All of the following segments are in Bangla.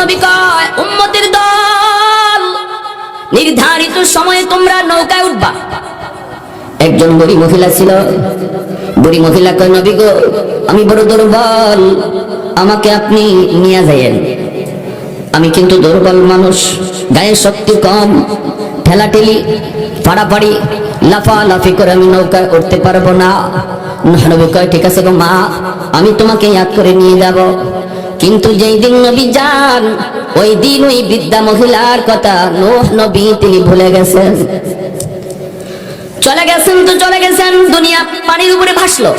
নবী কয়, উম্মতের দল, নির্ধারিত সময়ে তোমরা নৌকায় উঠবা। একজন বুড়ি মহিলা ছিল। বুড়ি মহিলা কয়, নবী গো, আমি বড় দুর্বল, আমাকে আপনি নিয়ে যাইয়েন। আমি কিন্তু দুর্বল মানুষ গায়ের শক্তি কম, ঠেলাঠেলি ফাড়াফাড়ি লাফালাফি করে আমি নৌকায় উঠতে পারব না, নবী কয়, ঠিক আছে গো মা, আমি তোমাকে ইয়াদ করে নিয়ে যাব। কিন্তু যেই দিন নবী যান, ওই দিন ওই বৃদ্ধা মহিলার কথা নোহ নবী তিনি ভুলে গেছেন। চলে গেছেন তো চলে গেছেন, দুনিয়া পানির উপরে ভাসলো।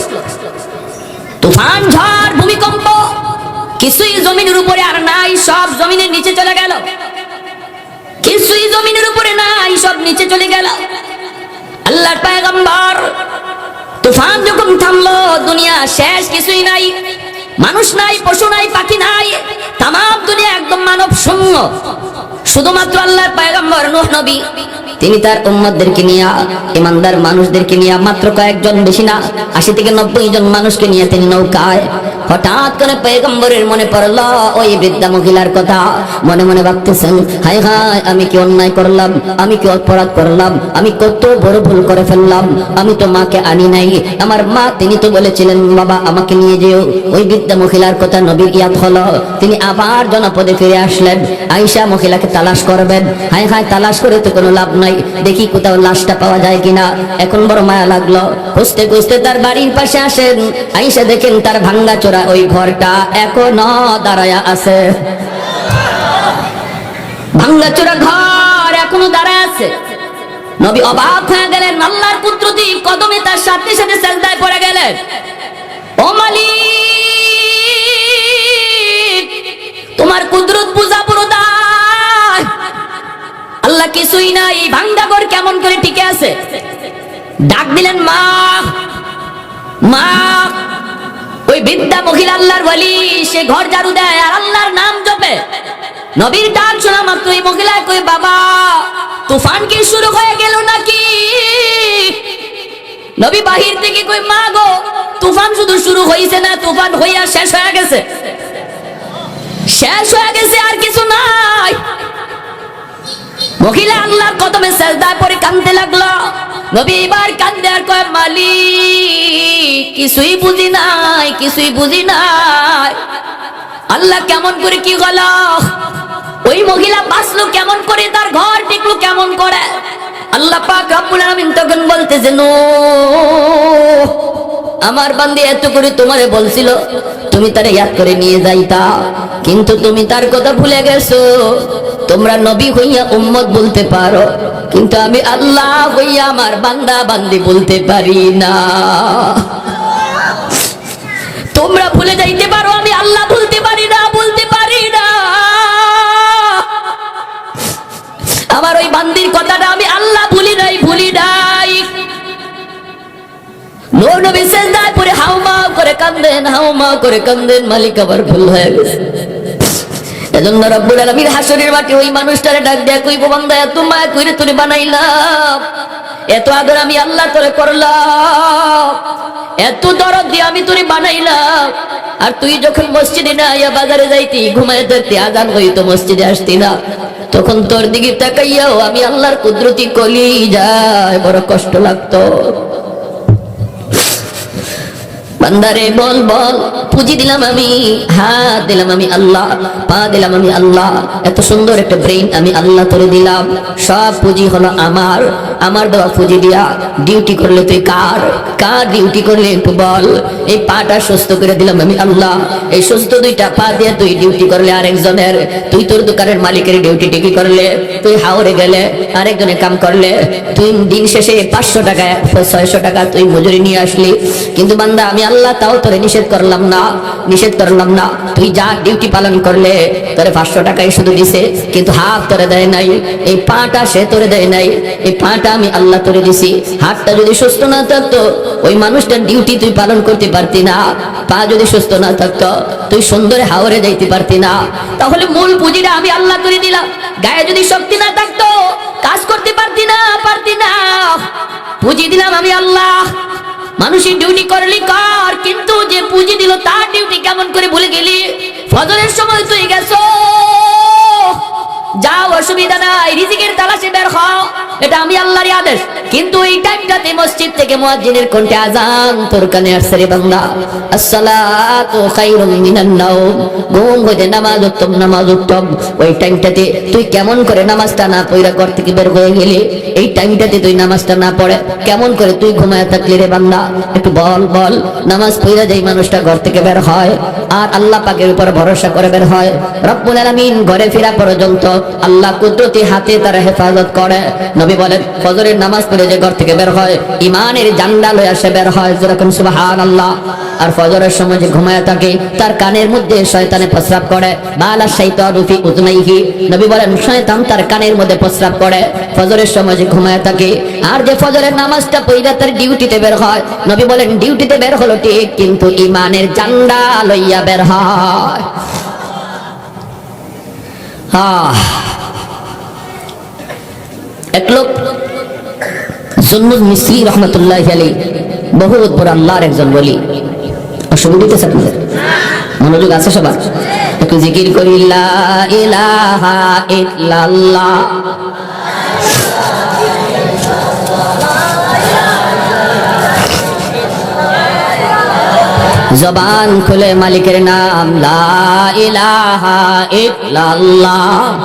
তুফান, ঝড়, ভূমিকম্প, কিছুই জমিনের উপরে আর নাই, সব জমিনের নিচে চলে গেল। কিছুই জমিনের উপরে নাই, সব নিচে চলে গেল। আল্লাহর পয়গম্বর, তুফান যখন থামলো, দুনিয়া শেষ, কিছুই নাই। মানুষ নাই, পশু নাই, পাখি নাই তাম দুনিয়া একদম মানব শূন্য। শুধুমাত্র আল্লাহর পায়গম্বর নোহ নবী, তিনি তার উম্মতদেরকে নিয়ে, ইমানদার মানুষদেরকে নিয়ে মাত্র কয়েকজন বেশি না, আশি থেকে নব্বই জন মানুষকে নিয়ে তিনি নৌকায় হঠাৎ করে পয়গম্বরের মনে পড়ল, ওই বৃদ্ধা মহিলার কথা। মনে মনে ভাবতেছেন হাই হাই আমি কি অন্যায় করলাম? আমি কি অপরাধ করলাম? আমি কত বড় ভুল করে ফেললাম? আমি তো মাকে আনি নাই। আমার মা, তিনি তো বলেছিলেন, বাবা, আমাকে নিয়ে যেও। ওই বৃদ্ধা মহিলার কথা ইয়াদ তিনি আবার জনপদে ফিরে আসলেন। আইসা মহিলাকে তালাশ করবেন। হাই তালাশ করে তো কোনো লাভ নাই। দেখি কোথাও লাশটা পাওয়া যায় কিনা। এখন বড় মায়া লাগল। খুঁজতে খুঁজতে তার বাড়ির পাশে আসেন। আইসা দেখেন তার ভাঙ্গা চোরা ওই ঘরটা এখনও দাঁড়ায়া আছে। ভাঙ্গা চোরা ঘর এখনও দাঁড়ায় আছে। নবী অবাক হয়ে গেলেন, আল্লাহর পুত্রটি কদমে তার সাথে সাথে সেজদায় পড়ে গেলেন। ও মালিক, তোমার কুদরত বুঝা পুরো আল্লাহ কিছুই নাই ভাঙ্গা ঘর কেমন করে টিকে আছে? ডাক দিলেন, মা মা ওই বৃদ্ধা মহিলা আল্লাহর বলি সে ঘর ঝাড়ু দেয় আর আল্লাহর নাম জপে। নবীর ডাক শোনা মাত্র ওই মহিলা কই, বাবা, তুফান কি শুরু হয়ে গেল নাকি? নবী বাহির থেকে কই, মা গো, তুফান শুধু শুরু হইছে না, তুফান হইয়া শেষ হয়ে গেছে। শেষ হয়ে গেছে আর কিছু নাই। মহিলা আল্লাহর কদমে সেজদায় পড়ে কাঁদতে লাগল। নবী এবার কান্দে আর কয় মালিক, কিছুই বুঝি নাই, কিছুই বুঝি নাই। আল্লাহ কেমন করে কি গেল? ওই মহিলা বাঁচলো কেমন করে? তার ঘর টিকলো কেমন করে? আল্লাহ পাক রব্বুল আলামিন তখন বলতেছে, নো, আমার বান্দি এত করে তোমারে বলছিল, তুমি তার ইয়াদ করে নিয়ে যাইতা। কিন্তু তুমি তার কথা ভুলে গেছো। তোমরা নবী হইয়া উম্মত বলতে পারো। কিন্তু আমি আল্লাহ হইয়া আমার বান্দা বান্দি বলতে পারি না। তোমরা ভুলে যাইতে পারো, আমি আল্লাহ বলতে পারি না, বলতে পারি না। আমার ওই বান্দির কথাটা আমি আল্লাহ ভুলি নাই ভুলি নাই। নবী সেজদায় পড়ে হাউমাউ করে কান্দেন হাউমাউ করে কান্দেন, মালিক আবার ভুল হয়ে গেছে। এজন্য রব্বুল আলামিন হাসরের মাঠে ওই মানুষটারে ডাক দেয়া কইবো, বান্দা, এত মায়া কইরে তোরে বানাইলাম। এত আদর আমি আল্লাহ তোরে করলাম। এত দরদ দিয়ে আমি তোরে বানাইলাম। আর তুই যখন মসজিদে না আইয়া বাজারে যাইতি ঘুমায় ধরতে, আজান হইতো, মসজিদে আসতি না। তখন তোর দিকে তাকাইয়াও আমি আল্লাহর কুদরতি কলি যায় বড় কষ্ট লাগতো। বান্দারে বল বল। পুঁজি দিলাম আমি, হাত দিলাম আমি আল্লাহ, পা দিলাম আমি আল্লাহ। এত সুন্দর একটা ব্রেইন আমি আল্লাহ করে দিলাম। সব পুঁজি হলো আমার। আমার দেওয়া পুঁজি দিয়া ডিউটি করলে তুই কার? কার ডিউটি করলে একটু বল? এই পাটা সুস্থ করে দিলাম আমি আল্লাহ। এই সুস্থ দুইটা পা দিয়ে তুই ডিউটি করলে আরেকজনের। তুই তোর দোকানের মালিকের ডিউটি টিকি করলে। তুই হাওড়ে গেলে আরেকজনে কাম করলে। তুই দিন শেষে পাঁচশো টাকা ছয়শো টাকা তুই মজুরি নিয়ে আসলি। কিন্তু বান্দা, আমি আল্লাহ তাও তোরে নিষেধ করলাম না। নিষেধ করলাম না। তুই যা ডিউটি পালন করলে, তোরে পাঁচশো টাকাই শুধু দিছে। কিন্তু হাত তোরে দেয় নাই। এই পাটা সে তোরে দেয় নাই। এই পাটা আমি আল্লাহ তোরে দিছি। হাতটা যদি সুস্থ না থাকতো, ওই মানুষটার ডিউটি তুই পালন করতে পারতি না। পা যদি সুস্থ না থাকতো, তুই সুন্দরে হাওরে যাইতে পারতি না। তাহলে মূল পুঁজিটা আমি আল্লাহ করে দিলাম। গায়ে যদি শক্তি না থাকতো, কাজ করতে পারতি না পারতি না। পুঁজি দিলাম আমি আল্লাহ। মানুষের ডিউটি করলি কর, কিন্তু যে পুঁজি দিল তার ডিউটি কেমন করে ভুলে গেলি? ফজরের সময় তুই গেছো অসুবিধা নাই, রিজিকের তালাশে বের হও। এটা আমি আল্লাহরই আদেশ। কিন্তু এই টাইমটাতে মসজিদ থেকে মুয়াজ্জিনের কণ্ঠে আজান তোর কানে আসছে রে বান্দা। আসসালাতু খায়রুম মিনান নাওম। ঘুম হইতে নামাজ উত্তম নামাজ উত্তম। ওই টাইমটাতে তুই কেমন করে নামাজটা না পড়া ঘর থেকে বের হয়ে গেলি? এই টাইমটাতে তুই নামাজটা না পড়ে, কেমন করে তুই ঘুমায় থাকলি রে বান্দা? একটু বল বল। নামাজ পড়া যেই মানুষটা ঘর থেকে বের হয়, আর আল্লাহ পাকের উপর ভরসা করে বের হয়। রব্বুল আলামিন ঘরে ফেরা পর্যন্ত আল্লাহ কুদরতি হাতে তার হেফাজত করে। নবী বলেন, ফজরের নামাজ পড়ে যে ঘর থেকে বের হয় ইমানের জান্ডা লয়ে আসে বের হয়। যেরকম সুবহানাল্লাহ। আর ফজরের সময় যে ঘুমায় থাকে, তার কানের মধ্যে শয়তানে প্রস্রাব করে। বালা শাইতানু ফি উযনাইহি নবী বলেন, শয়তান তার কানের মধ্যে প্রস্রাব করে। ফজরের সময় যে ঘুমায় থাকে, আর যে ফজরের নামাজটা পড়ে তার ডিউটিতে বের হয়। নবী বলেন, ডিউটিতে বের হলো ঠিক, কিন্তু ইমানের জান্ডা লইয়া বের হয়। এক লোক জন্নুল মিস্ত্রি রহমতুল্লাহ আলী বহুত বড় আল্লাহর একজন বলি অসুবিধা দিতেছে আপনাদের? মনোযোগ আছে সবার? একটু জিকির করি, লা ইলাহা ইল্লাল্লাহ। জবান খুলে মালিকের নাম লা ইলাহা ইল্লাল্লাহ।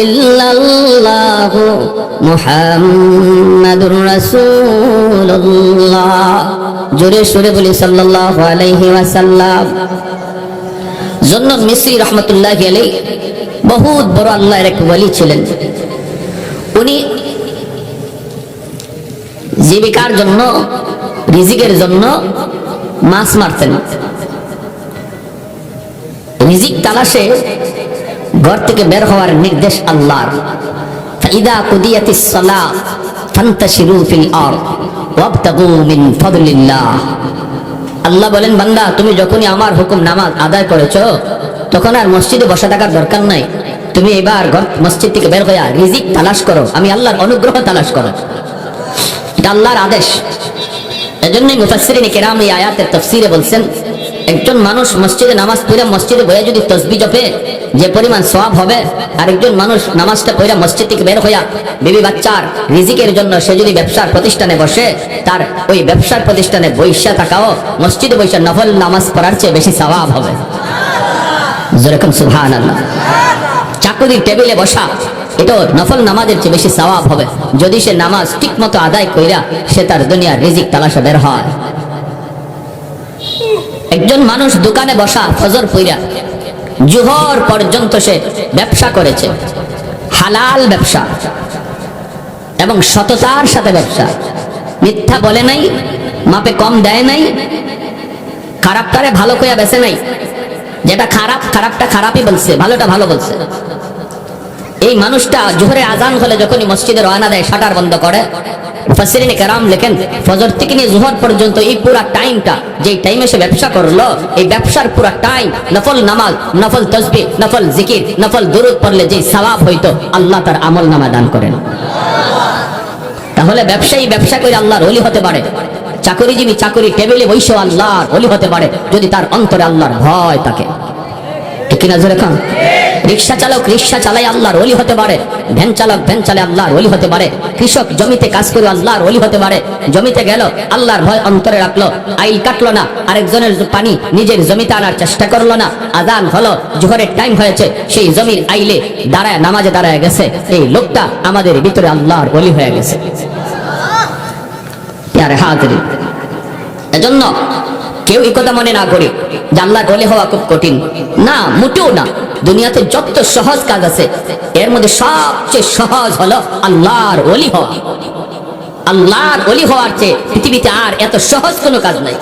ইল্লাল্লাহ মুহাম্মাদুর রাসূলুল্লাহ। জোরে সুরে বলি, সাল্লাল্লাহু আলাইহি ওয়াসাল্লাম। মিসরি রহমতুল্লাহ আলাই বহুত বড় আল্লাহর এক ওয়ালি ছিলেন। উনি জীবিকার জন্য, রিজিকের জন্য মাছ মারতেন। রিজিক তালাশে ঘর থেকে বের হওয়ার নির্দেশ আল্লাহর। ফাইদা কুদিয়াতিস সালাহ ফান্তাশিরু ফিল আরদ ওয়াবতাগু মিন ফাদলিল্লাহ। আল্লাহ বলেন, বান্দা, তুমি যখনই আমার হুকুম নামাজ আদায় করেছ, তখন আর মসজিদে বসে থাকার দরকার নাই। তুমি এবার ঘর, মসজিদ থেকে বের হইয়া রিজিক তালাশ করো। আমি আল্লাহর অনুগ্রহ তালাশ করো। এটা আল্লাহর আদেশ। এজন্যই মুফাসসিরিন কেরাম এই আয়াতের তাফসীরে বলছেন একজন মানুষ মসজিদে নামাজ পড়ে, মসজিদে বয়ে যদি তসবি জপে, যে পরিমাণ সওয়াব হবে, আরেকজন মানুষ নামাজটা পড়ে, মসজিদ থেকে বের হইয়া বিবি বাচ্চার রিজিকের জন্য সে যদি ব্যবসার প্রতিষ্ঠানে বসে, তার ওই ব্যবসার প্রতিষ্ঠানে বৈশা থাকাও, মসজিদে বৈশা নফল নামাজ পড়ার চেয়ে বেশি সওয়াব হবে। যেরকম সুবহানাল্লাহ। চাকুরির টেবিলে বসা এটা নফল নামাজের চেয়ে বেশি সওয়াব হবে। যদি সে নামাজ ঠিক মতো আদায় কইরা, সে তার দুনিয়ার রিজিক তালাশে বের হয়। একজন মানুষ দোকানে বসা ফজর পইরা জুহর পর্যন্ত সে ব্যবসা করেছে। হালাল ব্যবসা এবং সততার সাথে ব্যবসা। মিথ্যা বলে নাই, মাপে কম দেয় নাই, খারাপটারে ভালো কইয়া বেছে নাই। যেটা খারাপ, খারাপটা খারাপই বলছে, ভালোটা ভালো বলছে। এই মানুষটা জোহরে আজান হলে যখনই মসজিদে রওনা দেয়, শাটার বন্ধ করে। মুফাসসিরিনে কেরাম লেখেন, ফজর থেকে নিয়ে জোহর পর্যন্ত এই পুরা টাইমটা, যেই টাইমে সে ব্যবসা করল, এই ব্যবসার পুরা টাইম, নফল নামাজ, নফল তসবি নফল জিকির, নফল দুরুদ পড়লে যে সওয়াব হইতো, আল্লাহ তার আমল নামা দান করেন। তাহলে ব্যবসায়ী ব্যবসা করে আল্লাহর ওলি হতে পারে। চাকরিজীবী চাকরি টেবিলে বৈশ্য আল্লাহর ওলি হতে পারে, যদি তার অন্তরে আল্লাহর ভয় থাকে। ঠিক কিনা খান রিক্সা চালক, রিক্সা চালাই আল্লাহর ওলি হতে পারে। ভ্যান চালক, ভ্যান চালে আল্লাহর ওলি হতে পারে। কৃষক জমিতে কাজ করে আল্লাহর ওলি হতে পারে। জমিতে গেল, আল্লাহর ভয় অন্তরে রাখল। আইল কাটলো না, আরেকজনের পানি নিজের জমিতে আনার চেষ্টা করল না। আদান হলো, জোহরের টাইম হয়েছে, সেই জমির আইলে দাঁড়ায়, নামাজে দাঁড়ায় গেছে। এই লোকটা আমাদের ভিতরে আল্লাহর ওলি হয়ে গেছে। এজন্য কেউ এই কথা মনে না করে আল্লাহর ওলি হওয়া খুব কঠিন। না, মোটেও না। দুনিয়াতে যত সহজ কাজ আছে, এর মধ্যে সবচেয়ে সহজ হলো আল্লাহর ওলি হওয়া। আল্লাহর ওলি হওয়ার চেয়ে পৃথিবীতে আর এত সহজ কোনো কাজ নাই।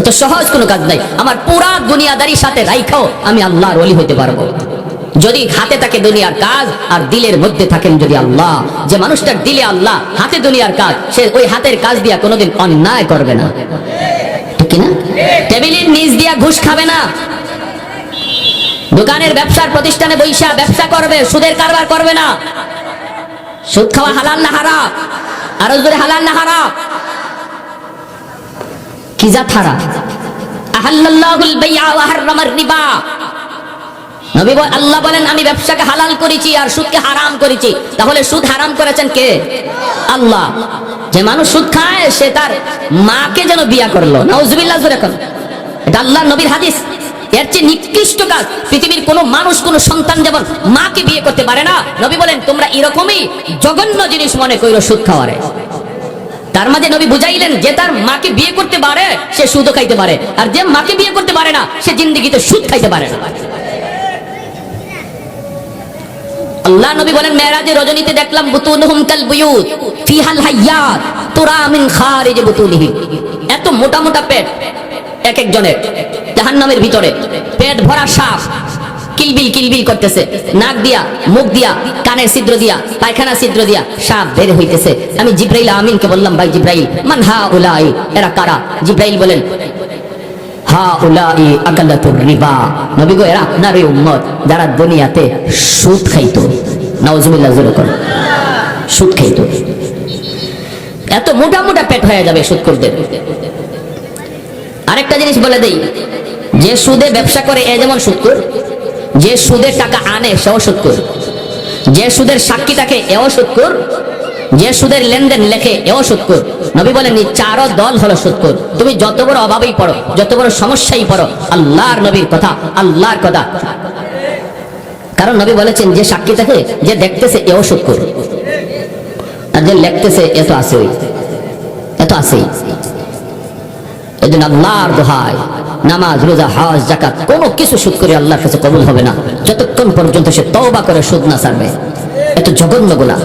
অত সহজ কোনো কাজ নাই। আমার পুরা দুনিয়াদারির সাথে রাইখাও আমি আল্লাহর ওলি হইতে পারব। যদি হাতে থাকে দুনিয়ার কাজ, আর দিলের মধ্যে থাকেন যদি আল্লাহ, যে মানুষটার দিলে আল্লাহ হাতে দুনিয়ার কাজ, সে ওই হাতের কাজ দিয়া কোনোদিন অন্যায় করবে না। কিনা? টেবিলের নিচ দিয়া ঘুষ খাবে না। দোকানের ব্যবসার প্রতিষ্ঠানে বৈশা ব্যবসা করবে, সুদের কারবার করবে না। সুদ খাওয়া হালাল না হারা আরও জোরে হালাল না হারা কি যা থারা আহাল্লাহুল বাইআ ওয়া হারামার রিবা। নবী আল্লাহ বলেন, আমি ব্যবসাকে হালাল করেছি আর সুদকে হারাম করেছি। তাহলে সুদ হারাম করেছেন কে? আল্লাহ। যে মানুষ সুদ খায়, সে তার মাকে যেন বিয়া করল। নাউজুবিল্লাহ, জোরে কর এটা আল্লাহ নবীর হাদিস। এর চেয়ে নিকৃষ্ট কাজ, পৃথিবীর কোন মানুষ, কোন সন্তান যেমন মাকে বিয়ে করতে পারে না, নবী বলেন, তোমরা এরকমই জঘন্য জিনিস মনে কইরো সুদ খাওয়ারে। তার মাঝে নবী বুঝাইলেন, যে তার মাকে বিয়ে করতে পারে, সে সুদও খাইতে পারে। আর যে মাকে বিয়ে করতে পারে না, সে জিন্দিগিতে সুদ খাইতে পারে না। আল্লাহ নবী বলেন মেরাজে রজনীতে দেখলাম বুতুনহুম কাল বুয়ুত, ফিহাল হাইয়াত তুরা মিন খারিজ বুতুনিহি। এত মোটা মোটা পেট, এক একজনের, জাহান্নামের ভিতরে, পেট ভরা সাপ কিলবিল কিলবিল করতেছে। নাক দিয়া, মুখ দিয়া, কানের ছিদ্র দিয়া পায়খানা ছিদ্র দিয়া সাপ বের হইতেছে। আমি জিব্রাইল আমিনকে বললাম, ভাই জিব্রাইল, মান হা উলাই এরা কারা? জিব্রাইল বলেন আকালাতুর রিবা। নবী গো, এরা উম্মত যারা দুনিয়াতে সুদ খাইতো। নাউজুবিল্লাহ সুদ এত মোটা মোটা পেট হয়ে যাবে সুদ করতে আরেকটা জিনিস বলে দেই, যে সুদে ব্যবসা করে এ যেমন সুদ কর যে সুদের টাকা আনে সেও সুদ কর যে সুদের সাক্ষী থাকে এও সুদ কর যে সুদের লেনদেন লেখে, এও সুদ কর। নবী বলেন চারো দল হলো সুদ কর। তুমি যত বড় অভাবেই পড়ো, যত বড় সমস্যাই পড়ো, আল্লাহর নবীর কথা, আল্লাহর কথা। কারণ নবী বলেছেন, যে সাক্ষী থাকে, যে দেখতেছে, এও সুদ কর। আর যে লেখতেছে এত আছে ওই এত আছেই। এই জন্য আল্লাহর দোহায়, নামাজ, রোজা, হজ জাকাত কোনো কিছু সুদ করে আল্লাহর কাছে কবুল হবে না। যতক্ষণ পর্যন্ত সে তওবা করে সুদ না ছাড়বে এত জঘন্য গোলা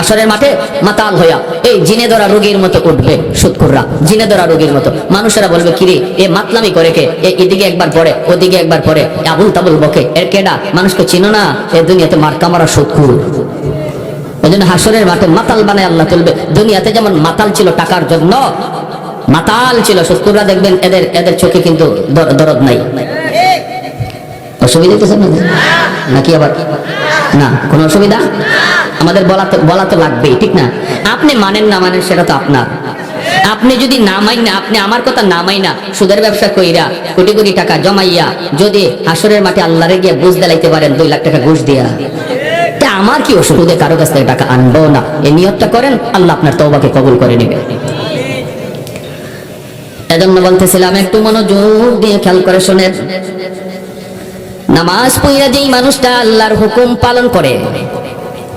হাসরের মাঠে মাতাল হইয়া, এই জিনে ধরা রোগীর মতো উঠবে সুদকুররা জিনে ধরা রোগীর মতো। মানুষেরা বলবে কিরে এ মাতলামি করে কে? এদিকে একবার পড়ে, ওদিকে একবার এ আবুল তাবুল বকে, এর কেডা? মানুষকে চিনো না, এ দুনিয়াতে মার্কা মারা সুদকুর ওই জন্য হাসরের মাঠে মাতাল বানায় আল্লাহ তুলবে। দুনিয়াতে যেমন মাতাল ছিল টাকার জন্য, মাতাল ছিল শত্রুরা দেখবেন এদের এদের চোখে কিন্তু দরদ নাই। অসুবিধা নাকি আবার? না, কোনো অসুবিধা? আমাদের বলা তো বলা তো লাগবেই, ঠিক না? আপনি মানেন না মানেন, সেটা তো আপনার। আপনি যদি না মাই না আপনি আমার কথা না মাই না সুদের ব্যবসা কইরা কোটি কোটি টাকা জমাইয়া যদি হাসরের মাঠে আল্লাহরে গিয়ে বুঝ দেলাইতে পারেন, দুই লাখ টাকা ঘুষ দিয়া। তা আমার কি ওষুধে কারও কাছ থেকে টাকা আনব না। এই নিয়তটা করেন, আল্লাহ আপনার তওবাকে কবুল করে নেবে। এজন্য বলতেছিলাম, একটু মনোযোগ দিয়ে খেয়াল করে শোনেন। নামাজ পড়িয়া যেই মানুষটা আল্লাহর হুকুম পালন করে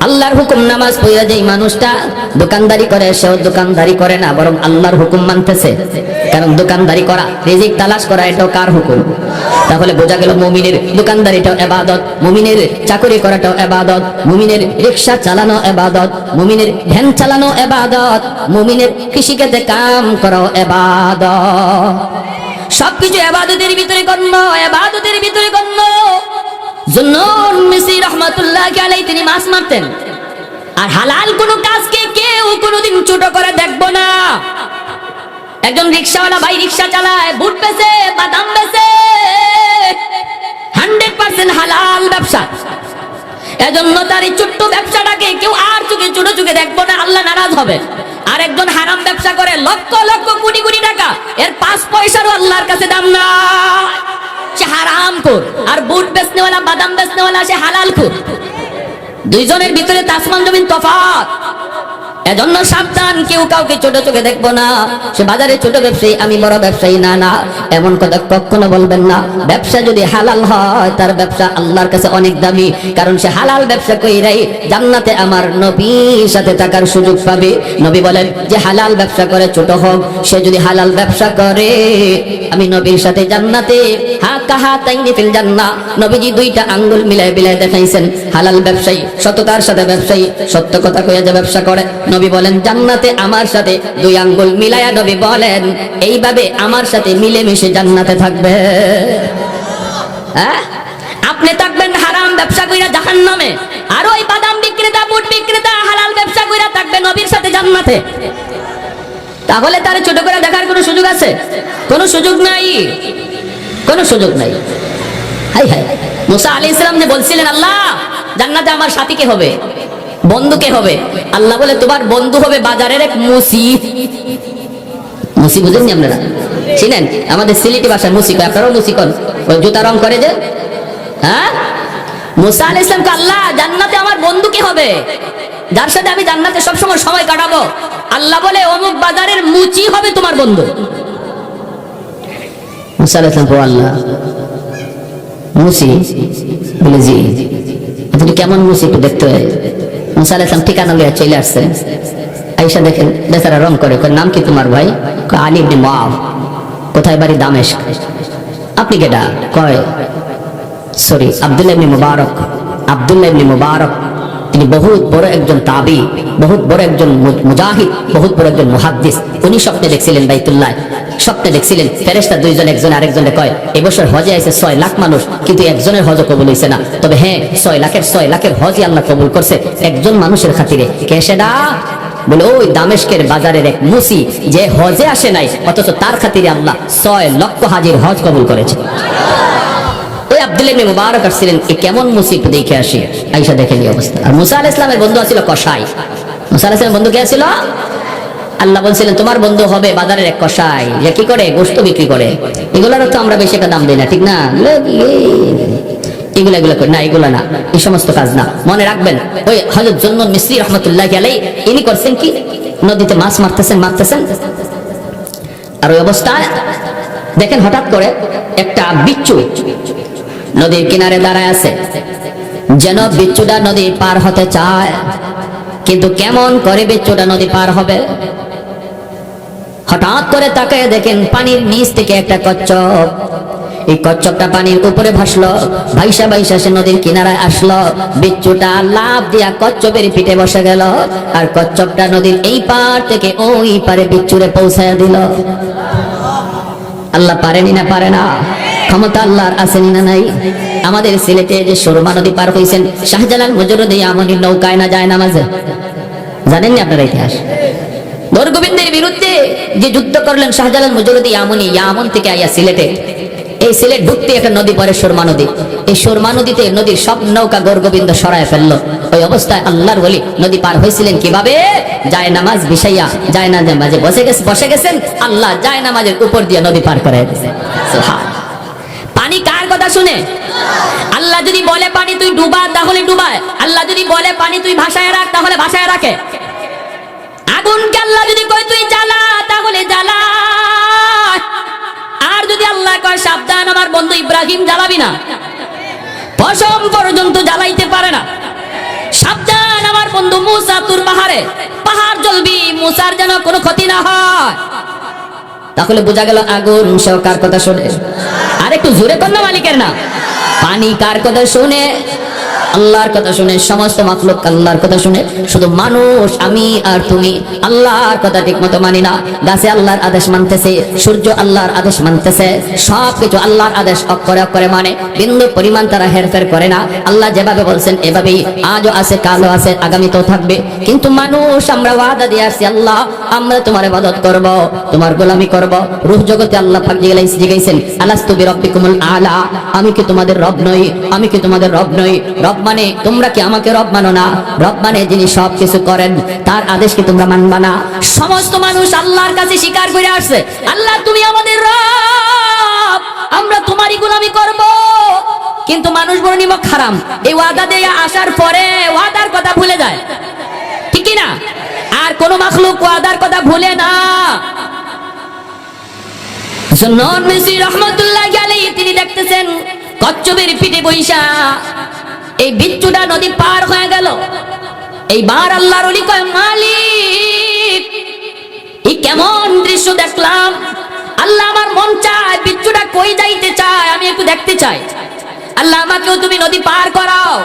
আল্লাহর হুকুম নামাজ পড়িয়া যেই মানুষটা দোকানদারি করে, সেও দোকানদারি করে না, বরং আল্লাহর হুকুম মানতেছে। কারণ দোকানদারি করা, রিজিক তালাশ করা, এটাও কার হুকুম? তাহলে বোঝা গেল মুমিনের দোকানদারিটাও এবাদত, মুমিনের চাকরি করাটাও এবাদত, মুমিনের রিক্সা চালানো এবাদত, মুমিনের ভ্যান চালানো এবাদত, মুমিনের কৃষিকাজে কাম করাও এবাদত। সবকিছু এবাদতের ভিতরে গণ্য, এবাদতের ভিতরে গণ্য। জুন্নুন মিসি রহমাতুল্লাহ আলাই তিনি মাছ মারতেন। আর হালাল কোনো কাজকে কেউ কোনোদিন ছোট করে দেখব না। একজন রিক্সাওয়ালা ভাই রিক্সা চালায়, বুট বেচে, বাদাম বেচে। হান্ড্রেড পার্সেন্ট হালাল ব্যবসা। এজন্য তার এই ছোট্ট ব্যবসাটাকে কেউ আর চোখে, ছোট চোখে দেখব না, আল্লাহ নারাজ হবে। আর একজন হারাম ব্যবসা করে লক্ষ লক্ষ, কোটি কোটি টাকা। এর পাঁচ পয়সারও আল্লাহর কাছে দাম না সে হারাম খোর আর বুট বেচনেওয়ালা, বাদাম বেচনেওয়ালা সে হালাল খোর দুইজনের ভিতরে তাসমান জমিন তফাৎ। এজন্য সাবধান, কেউ কাউকে ছোট চোখে দেখব না। সে বাজারে ছোট ব্যবসায়ী, আমি বড় ব্যবসায়ী, না না। এমন কথা কখনো বলবেন না। ব্যবসা যদি হালাল হয়, তার ব্যবসা আল্লাহর কাছে অনেক দামি। কারণ সে হালাল ব্যবসা কইরাই জান্নাতে আমার নবীর সাথে থাকার সুযোগ পাবে। নবী বলেন, যে হালাল ব্যবসা করে, ছোট হোক। সে যদি হালাল ব্যবসা করে, আমি নবীর সাথে জান্নাতে হা কাহা তাইনি ফিল জান্না নবীজি দুইটা আঙ্গুল মিলাই মিলাই দেখাইছেন। হালাল ব্যবসায়ী, সততার সাথে ব্যবসায়ী, সত্য কথা কইয়া যে ব্যবসা করে। নবী বলেন, জান্নাতে আমার সাথে দুই আঙ্গুল মিলায়া নবী বলেন, এইভাবে আমার সাথে মিলেমিশে জান্নাতে থাকবে। হ্যাঁ? আপনি থাকবেন হারাম ব্যবসা কইরা জাহান্নামে, আর ওই বাদাম বিক্রেতা, বুট বিক্রেতা, হালাল ব্যবসা কইরা থাকবে নবীর সাথে জান্নাতে। তাহলে তার ছোট করে দেখার কোনো সুযোগ আছে? কোনো সুযোগ নাই। কোনো সুযোগ নাই। হাই হাই। মুসা আলী ইসলাম যে বলছিলেন, আল্লাহ, জান্নাতে আমার সাথী কে হবে? বন্ধু কে হবে। আল্লাহ বলে, তোমার বন্ধু হবে বাজারের এক মুসি। মুসি বুঝেননি আপনারা? চিনেন? আমাদের সিলেটি ভাষায় মুসি আপনারাও মুসি কন? ওই জুতা রং করে যে? হ্যাঁ? মুসা আলী ইসলামকে আল্লাহ, জান্নাতে আমার বন্ধু কে হবে। যার সাথে আমি জান্নাতে সবসময় সময় কাটাবো। আল্লাহ বলে, অমুক বাজারের মুচি হবে তোমার বন্ধু। মুসা আলী ইসলাম আল্লাহ, মুসি? বলে, জি। কেমন মুসি একটু দেখতে হয়। মুসা আলাইসলাম ঠিকানা লিয়া চলে আসছে। আইসা দেখেন বেচারা রং করে নাম কি তোমার ভাই? আলী মুআব কোথায় বাড়ি দামেশ আপনি কেডা? কয়, সরি, আব্দুল্লাহ মুবারক। আব্দুল্লাহ মুবারক। তিনি বহুত বড় একজন তাবি, বহুত বড় একজন মুজাহিদ, বহুত বড় একজন মুহাদ্দিস। উনি স্বপ্নে দেখছিলেন বাইতুল্লাহ, স্বপ্নে দেখছিলেন ফেরেশতা দুইজন, একজন আরেকজনে কয়, এবছর হজে আছে ছয় লাখ মানুষ, কিন্তু একজনের হজ কবুল হয়েছে না। তবে হ্যাঁ ছয় লাখের ছয় লাখের হজই আল্লাহ কবুল করছে একজন মানুষের খাতিরে। কে সেটা? বলে ওই দামেশকের বাজারের এক মুসি, যে হজে আসে নাই, অথচ তার খাতিরে আল্লাহ ছয় লক্ষ হাজির হজ কবুল করেছে। ওই আব্দুল ইবনে মুবারক আসছিলেন, এ কেমন মুসিব দেখে আসি? আইসা দেখে এই অবস্থা। আর মুসা আলাইহিস ইসলামের বন্ধু ছিল কসাই। মুসা আলাইহিস ইসলামের বন্ধু কে ছিল আল্লাহ বলছিলেন, তোমার বন্ধু হবে বাজারের এক কসাই, যে কি করে? গোস্ত বিক্রি করে। এগুলোর তো আমরা বেশি একটা দাম দিই না, ঠিক না? এগুলো এগুলো না এগুলো না, এই সমস্ত কাজ না, মনে রাখবেন, ওই হজরত জন্য মিস্ত্রি রহমতুল্লাহ আলাই ইনি করছেন কি? নদীতে মাছ মারতেছেন মারতেছেন। আর ওই অবস্থায়, দেখেন হঠাৎ করে একটা বিচ্ছু নদীর কিনারে দাঁড়ায় আছে। যেন বিচ্ছুটা নদী পার হতে চায়। কিন্তু কেমন করে বিচ্ছুটা নদী পার হবে? হঠাৎ করে তাকে দেখেন পানির নিচ থেকে একটা কচ্ছপ। এই কচ্ছপটা পানির উপরে ভাসলো, ভাইসা ভাইসা সে নদীর কিনারায় আসলো। বিচ্ছুটা লাভ দিয়া কচ্ছপের পিঠে বসে গেল আর কচ্ছপটা নদীর এই পার থেকে ওই পারে বিচ্ছুরে পৌঁছায় দিল। আল্লাহ পারেনি না, পারে না। ক্ষমতা আল্লাহর আসেনি না নাই? আমাদের সিলেটে যে সুরমা নদী পার হয়েছেন শাহজালাল মজরুদ্দি আমনির নৌকায় না যায় নামাজে। জানেননি আপনারা ইতিহাস? বরগোবিন্দের বিরুদ্ধে যে যুদ্ধ করলেন শাহজালাল মজরুদ্দি আমনি ইয়ামন থেকে আইয়া সিলেটে। এই সিলেট ঢুকতে একটা নদী পরে সুরমা নদী। এই সুরমা নদীতে নদীর সব নৌকা গৌরগোবিন্দ সরায় ফেলল। ওই অবস্থায় আল্লাহর বলি নদী পার হয়েছিলেন কীভাবে? যায় নামাজ বিছাইয়া যায় না বসে গেছে বসে গেছেন, আল্লাহ যায় নামাজের উপর দিয়ে নদী পার করে দিয়েছে কথা শুনে। আল্লাহ যদি বলে পানি তুই ডুবা, তাহলে ডুবায়। আল্লাহ যদি বলে পানি তুই ভাসায় রাখ, তাহলে ভাসায় রাখে। আগুনকে আল্লাহ যদি কয় তুই জ্বালা, তাহলে জ্বালা। আর যদি আল্লাহ কয় সাবধান, আমার বন্ধু ইব্রাহিম জ্বালাবি না। পশম পর্যন্ত জ্বালাইতে পারে না। সাবধান, আমার বন্ধু মুসা তুর পাহাড়ে। পাহাড় জ্বলবি, মুসার যেন কোনো ক্ষতি না হয়। তাহলে বোঝা গেল আগুন সেও কার কথা শুনে? আর একটু জোরে কর না মালিকের না পানি কার কথা শুনে? আল্লাহর কথা শুনে, সমস্ত মাকলুক আল্লাহর কথা শুনে, শুধু মানুষ, আমি আর তুমি আল্লাহর কথা ঠিক মতো মানি না। গাছে আল্লাহর আদেশ মানতেছে, সূর্য আল্লাহর আদেশ মানতেছে সব কিছু আল্লাহর আদেশ অক্ষরে অক্ষরে মানে। বিন্দু পরিমাণ তারা হেরফের করে না। আল্লাহ যেভাবে বলছেন, এভাবেই আজও আছে, কালও আছে, আগামীতেও থাকবে। কিন্তু মানুষ, আমরা ওয়াদা দিয়ে আসছি, আল্লাহ, আমরা তোমার ইবাদত করব, তোমার গোলামি করব। রূহ জগতে আল্লাহ পাক জিগাইছেন জিগাইছেন, আলাস্তু বিরাব্বিকুমুল আলা। আমি কি তোমাদের রব নই? আমি কি তোমাদের রব নই? রব মানে তোমরা কি আমাকে রব মানো না? রব মানে যিনি সব কিছু করেন, তার আদেশ কি তোমরা মানবা না? সমস্ত মানুষ আল্লাহর কাছে স্বীকার করে আসছে, আল্লাহ, তুমি আমাদের রব, আমরা তোমারই গোলামি করব। কিন্তু মানুষ বড় নিমক হারাম। এই ওয়াদা দিয়ে আসার পরে ওয়াদার কথা ভুলে যায়। ঠিক না আর কোন মাখলুক ওয়াদার কথা ভুলে না। তিনি দেখতেছেন কচ্ছপের পিঠে বৈশা। এই বিচ্ছুটা নদী পার হয়ে গেল। এইবার আল্লাহর ওলি কয়, মালিক এই কেমন দৃশ্য দেখলাম? আল্লাহ আমার মন চায় বিচ্ছুটা কই যাইতে চায়, আমি একটু দেখতে চাই। আল্লাহ আমাকেও তুমি নদী পার করাও।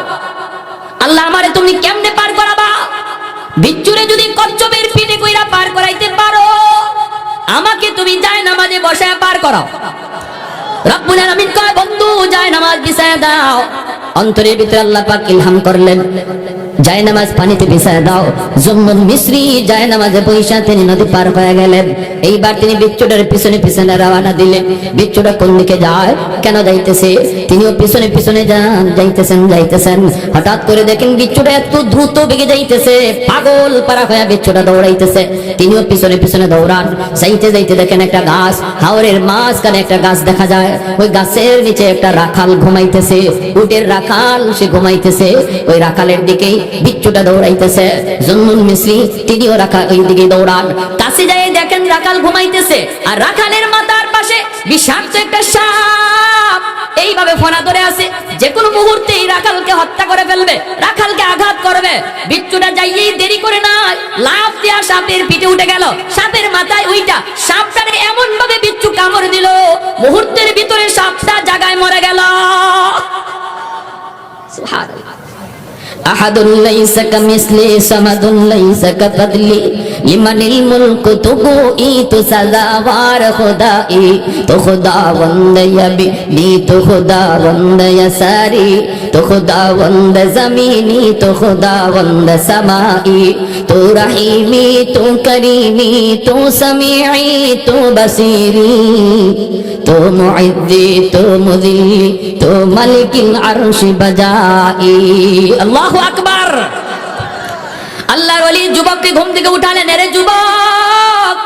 আল্লাহ আমারে তুমি কেমনে পার করাবা? বিচ্ছুরে যদি কচ্ছপের পিঠে কইরা পার করাইতে পারো, আমাকে তুমি যায় নামাজে বসায় পার করো রব্বুল আলামিন কয়, বন্ধু, যায় নামাজ বিছায় দাও। অন্তরের ভিতরে আল্লাহ পাক ইলহাম করলেন। জায়নামাজ পানিতে বিছায় দাও। জুম্মুল মিশ্রি জায়নামাজে পয়সা তিনি নদী পার হয়ে গেলেন। এইবার তিনি বিচ্ছুটার পিছনে পিছনে রওনা দিলেন। বিচ্ছুটা কোন দিকে যায়? কেন যাইতেছে? তিনিও পিছনে পিছনে যান, যাইতেছেন যাইতেছেন। হঠাৎ করে দেখেন বিচ্ছুটা এত দ্রুত বেগে যাইতেছে। পাগল পারা হয়ে বিচ্ছুটা দৌড়াইতেছে। তিনিও পিছনে পিছনে দৌড়ান। যাইতে যাইতে দেখেন একটা গাছ, হাওরের মাঝখানে একটা গাছ দেখা যায়। ওই গাছের নিচে একটা রাখাল ঘুমাইতেছে। উটের রাখাল সে ঘুমাইতেছে। ওই রাখালের দিকেই বিচ্ছুটা দৌড়াইতেছে। জন্মুল মিশ্রি তিনিও রাখা ওই দিকে দৌড়ান। কাছে যাই দেখেন রাকাল ঘুমাইতেছে। আর রাখালের মাতার পাশে বিষাক্ত একটা সাপ। এইভাবে ফোনা ধরে আছে যে কোনো মুহূর্তে রাখালকে হত্যা করে ফেলবে, রাখালকে আঘাত করবে। বিচ্ছুটা যাইয়েই দেরি করে না লাভ দেয়া সাপের পিঠে উঠে গেল। সাপের মাথায় ওইটা সাপটারে এমন ভাবে বিচ্ছু কামড় দিল, মুহূর্তের ভিতরে সাপটা জাগায় মরে গেল। আহাদুল্লাইসা কামিসলি সামাদুল্লাইসা কাতাদলি লিমানিল মুলক তুকু ই তু সাজাওয়ার খুদা ই তো খুদা বন্দয়া বি নি তো খুদা বন্দয়া সারি তো খুদা বন্দ জমিনি তো খুদা বন্দ সমাই, তো রহিমি, তো করিমি, তো সমিআই তো বসিরি, তো মুইদ্দি তো মুদিল্লি তো মালিকিল আরশ বজাই আল্লাহু আকবার। আল্লাহর ওলি যুবককে ঘুম থেকে উঠালেন এরে যুবক,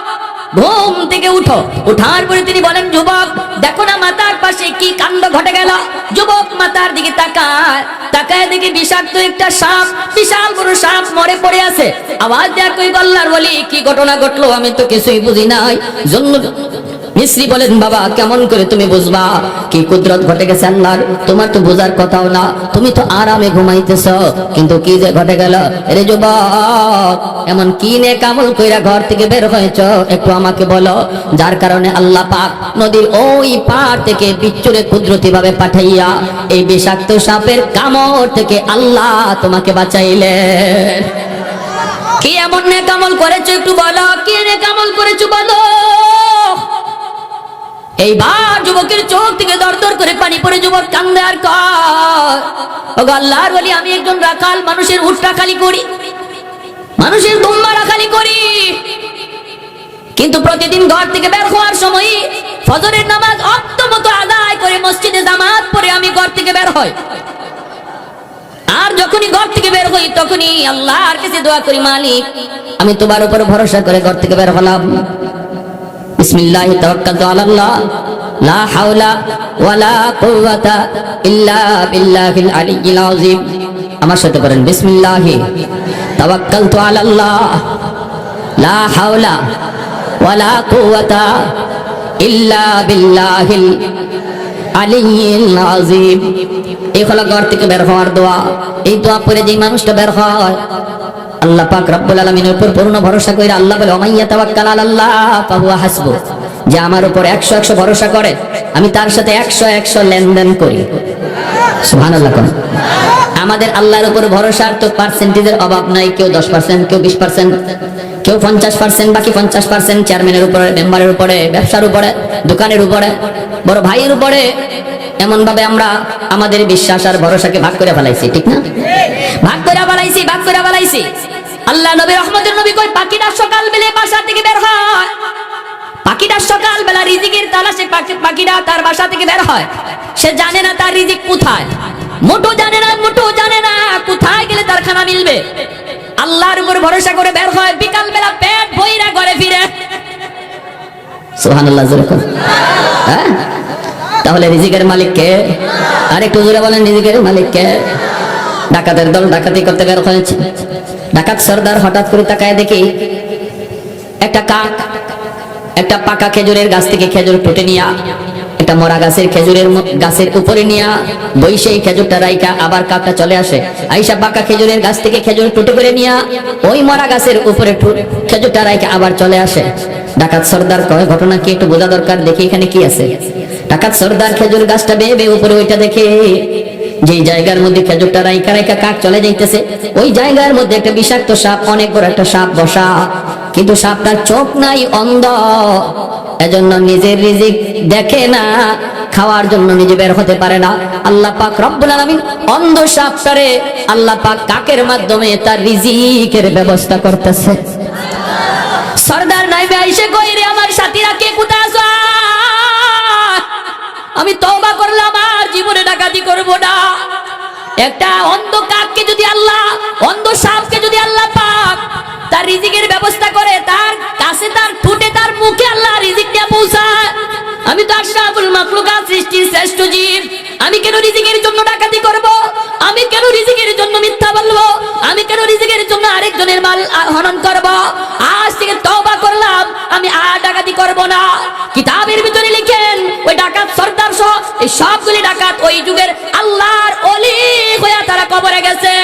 ঘুম থেকে উঠো। উঠার পরে তিনি বলেন, যুবক, দেখো না মাতার পাশে কি কাণ্ড ঘটে গেল। যুবক মাতার দিকে তাকায় তাকায় দেখে বিষাক্ত একটা সাপ, বিশাল বড় সাপ মরে পড়ে আছে। আওয়াজ দেয়া কই আল্লাহর বলি কি ঘটনা ঘটলো? আমি তো কিছুই বুঝি নাই। জন্ম মিশ্রি বলেন, বাবা, কেমন করে তুমি বুঝবা? কি কুদরত ঘটে গেছে আল্লাহর? তোমার তো বোঝার কথাও না। তুমি তো আরামে ঘুমাইতেছ। কিন্তু কি যে ঘটে গেল? রে যুবক, এমন কি নে কামল কইরা ঘর থেকে বের হয়েছ? একটু আমাকে বলো। যার কারণে আল্লাহ পাক নদীর ওই পার থেকে বিচ্ছুরে কুদরতি ভাবে পাঠাইয়া এই বিষাক্ত সাপের কামড় থেকে আল্লাহ তোমাকে বাঁচাইলেন। কি এমন নে কামল করেছ একটু বলো? কি নে কামল করেছ বলো? এইবার যুবকের চোখ থেকে দরদর করে পানি পড়ে, যুবক কান্দে আর আল্লাহর বলি আমি একজন রাখাল, মানুষের উট রাখালি করি, মানুষের দুম্বা রাখালি করি। কিন্তু প্রতিদিন ঘর থেকে বের হওয়ার সময় ফজরের নামাজ অন্তমত আদায় করে মসজিদে জামাত পরে আমি ঘর থেকে বের হই। আর যখনই ঘর থেকে বের হই, তখনই আল্লাহর কাছে দোয়া করি, মালিক, আমি তোমার উপর ভরসা করে ঘর থেকে বের হলাম। বিসমিল্লাহ তাওয়াক্কালতু আলাল্লাহ। লা হাওলা ওয়ালা কুওয়াতা ইল্লা বিল্লাহিল আলিয়্যিল আযীম। আমার সাথে বলেন বিসমিল্লাহ তাওয়াক্কালতু আলাল্লাহ। লা হাওলা ওয়ালা কুওয়াতা ইল্লা বিল্লাহিল আলিয়্যিল আযীম। এই হলো ঘর থেকে বের হওয়ার দোয়া। এই দোয়া পরে যেই মানুষটা বের হয় আল্লাহ পাক রব্বুল আলামিনের উপর পূর্ণ ভরসা করে আল্লাহ বলে ওমাইয়া তাওয়াক্কাল আলাল্লাহ, ফাহুয়া হাসবু। যে আমার উপর 100 100 ভরসা করে, আমি তার সাথে 100 100 লেনদেন করি। সুবহানাল্লাহ কোন। আমাদের আল্লাহর উপর ভরসার তো পার্সেন্টেজের অভাব নাই, কেউ 10% কেউ 20% কেউ 50% বাকি 50% চেয়ারম্যানের উপরে মেম্বারের উপরে, ব্যবসার উপরে, দোকানের উপরে, বড় ভাইয়ের উপরে এমন ভাবে আমরা আমাদের বিশ্বাস আর ভরসাকে ভাগ করে ফেলাইছি, ঠিক না? ভাগ করে ফেলাইছি, ভাগ করে ফেলাইছি। আল্লাহ নবী রহমতের নবী কই পাখিটা সকাল বেলে বাসা থেকে বের হয়। পাখিটা সকাল বেলা রিজিকের তালাশে পাখি- পাখিটা তার বাসা থেকে বের হয়। সে জানে না তার রিজিক কোথায়। মোটো জানে না, মোটো জানে না কোথায় গেলে তার খানা মিলবে। আল্লাহর উপর ভরসা করে বের হয় বিকাল বেলা পেট বইরা ঘরে ফিরে। সুবহানাল্লাহ, জোরে কর। হ্যাঁ? তাহলে রিজিকের মালিক কে? আর জোরে বলেন, রিজিকের মালিক কে? ডাকাতের দল ডাকাতি করতে বের হয়েছে। ডাকাত সর্দার হঠাৎ করে তাকায় দেখি একটা কাক, একটা পাকা খেজুরের গাছ থেকে খেজুর টুটে নিয়া, একটা মরা গাছের খেজুরের গাছের উপরে নিয়া বই সেই খেজুরটা রাইকা আবার কাকটা চলে আসে। আইসা পাকা খেজুরের গাছ থেকে খেজুর টুটে করে নিয়া ওই মরা গাছের উপরে খেজুরটা রাইকা আবার চলে আসে। ডাকাত সর্দার কয়, ঘটনা কি একটু বোঝা দরকার, দেখি এখানে কি আছে? ডাকাত সর্দার খেজুর গাছটা বেয়ে বেয়ে উপরে ওইটা দেখে যে জায়গার মধ্যে খেজুরটা রাইকা রাইকা কাক চলে যাইতেছে, ওই জায়গার মধ্যে একটা বিষাক্ত সাপ, অনেক বড় একটা সাপ বসা। কিন্তু সাপটার চোখ নাই অন্ধ। এজন্য নিজের রিজিক দেখে না, খাওয়ার জন্য নিজে বের হতে পারে না। আল্লাহ পাক রব্বুল আলামিন অন্ধ সাপটারে আল্লাহ পাক কাকের মাধ্যমে তার রিজিকের ব্যবস্থা করতেছে। সর্দার নাইবে আইসে কই রে আমার সাথীরা কে কোথায়? আমি তওবা করলাম, আর জীবনে ডাকাতি করব না। একটা অন্ধ কাককে যদি আল্লাহ, অন্ধ সাপকে যদি আল্লাহ পাক তার রিজিকের ব্যবস্থা করে, তার কাছে তার ঠোঁটে তার মুখে আল্লাহ রিজিকটা পৌঁছায়। আমি তো আশরাফুল মাখলুকাত সৃষ্টির শ্রেষ্ঠ জীব। আমি কেন রিজিকের জন্য ডাকাতি করব? আমি কেন রিজিকের জন্য মিথ্যা বলব? আমি কেন রিজিকের জন্য আরেকজনের মাল হনন করব? আজ থেকে তওবা করলাম, আমি আর ডাকাতি করব না। কিতাবের ভিতরে লিখেন, ওই ডাকাত সর্দার সহ, এই সবগুলি ডাকাত ওই যুগের আল্লাহর অলি হইয়া তারা কবরে গেছে।